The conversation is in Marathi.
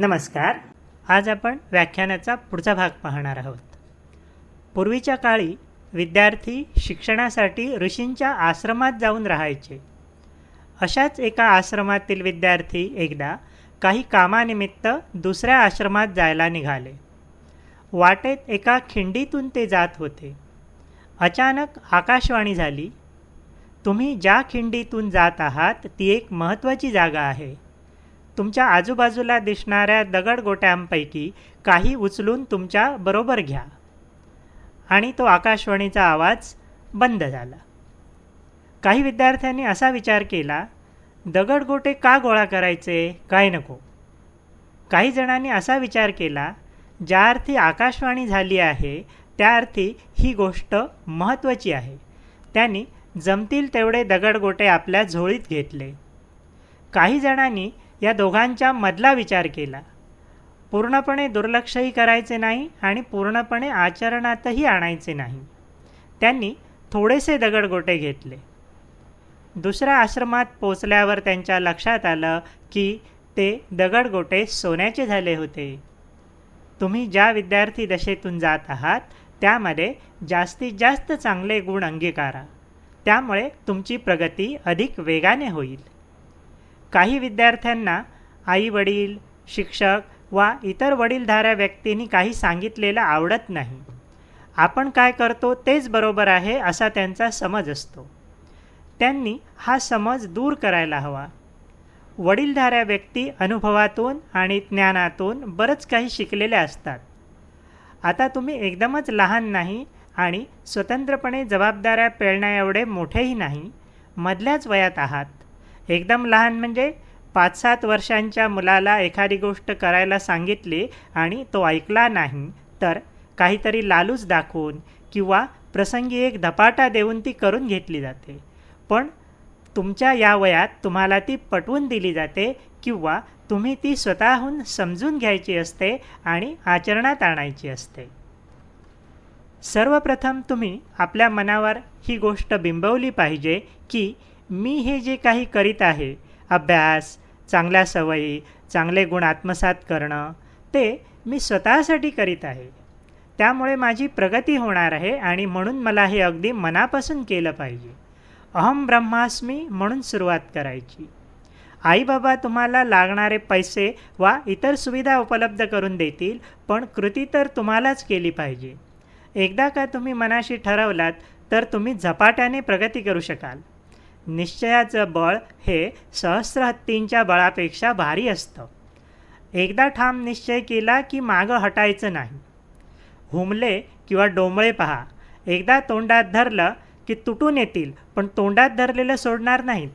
नमस्कार. आज आपण व्याख्यानाचा पुढचा भाग पाहणार आहोत. पूर्वीच्या काळी विद्यार्थी शिक्षणासाठी ऋषींच्या आश्रमात जाऊन राहायचे. अशाच एका आश्रमातील विद्यार्थी एकदा काही कामानिमित्त दुसऱ्या आश्रमात जायला निघाले. वाटेत एका खिंडीतून ते जात होते. अचानक आकाशवाणी झाली तुम्ही ज्या खिंडीतून जात आहात ती एक महत्त्वाची जागा आहे. तुमच्या आजूबाजूला दिसणाऱ्या दगडगोट्यांपैकी काही उचलून तुमच्या बरोबर घ्या. आणि तो आकाशवाणीचा आवाज बंद झाला. काही विद्यार्थ्यांनी असा विचार केला दगडगोटे का गोळा करायचे? काय नको. काही जणांनी असा विचार केला ज्या अर्थी आकाशवाणी झाली आहे त्या अर्थी ही गोष्ट महत्त्वाची आहे. त्यांनी जमतील तेवढे दगडगोटे आपल्या झोळीत घेतले. काही जणांनी या दोघांच्या मधला विचार केला. पूर्णपणे दुर्लक्षही करायचे नाही आणि पूर्णपणे आचरणातही आणायचे नाही. त्यांनी थोडेसे दगडगोटे घेतले. दुसऱ्या आश्रमात पोचल्यावर त्यांच्या लक्षात आलं की ते दगडगोटे सोन्याचे झाले होते. तुम्ही ज्या विद्यार्थी दशेतून जात आहात त्यामध्ये जास्तीत जास्त चांगले गुण अंगीकारा. त्यामुळे तुमची प्रगती अधिक वेगाने होईल. काही विद्यार्थ्यांना आई वडील शिक्षक वा इतर वडीलधाऱ्या व्यक्तींनी काही सांगितलेलं आवडत नाही. आपण काय करतो तेच बरोबर आहे असा त्यांचा समज असतो. त्यांनी हा समज दूर करायला हवा. वडीलधाऱ्या व्यक्ती अनुभवातून आणि ज्ञानातून बरंच काही शिकलेल्या असतात. आता तुम्ही एकदमच लहान नाही आणि स्वतंत्रपणे जबाबदाऱ्या पेळण्याएवढे मोठेही नाही मधल्याच वयात आहात. एकदम लहान म्हणजे पाच सात वर्षांच्या मुलाला एखादी गोष्ट करायला सांगितली आणि तो ऐकला नाही तर काहीतरी लालूच दाखवून किंवा प्रसंगी एक धपाटा देऊन ती करून घेतली जाते. पण तुमच्या या वयात तुम्हाला ती पटवून दिली जाते किंवा तुम्ही ती स्वतःहून समजून घ्यायची असते आणि आचरणात आणायची असते. सर्वप्रथम तुम्ही आपल्या मनावर ही गोष्ट बिंबवली पाहिजे की मी हे जे काही करीत आहे अभ्यास चांगल्या सवयी चांगले गुण आत्मसात करणं ते मी स्वतःसाठी करीत आहे. त्यामुळे माझी प्रगती होणार आहे आणि म्हणून मला हे अगदी मनापासून केलं पाहिजे. अहम ब्रह्मास्मी म्हणून सुरुवात करायची. आई बाबा तुम्हाला लागणारे पैसे वा इतर सुविधा उपलब्ध करून देतील पण कृती तर तुम्हालाच केली पाहिजे. एकदा का तुम्ही मनाशी ठरवलात तर तुम्ही झपाट्याने प्रगती करू शकाल. निश्चयाचं बळ हे सहस्र हत्तींच्या बळापेक्षा भारी असतं. एकदा ठाम निश्चय केला की मागं हटायचं नाही. हुमले किंवा डोंबळे पहा. एकदा तोंडात धरलं की तुटून येतील पण तोंडात धरलेलं सोडणार नाहीत.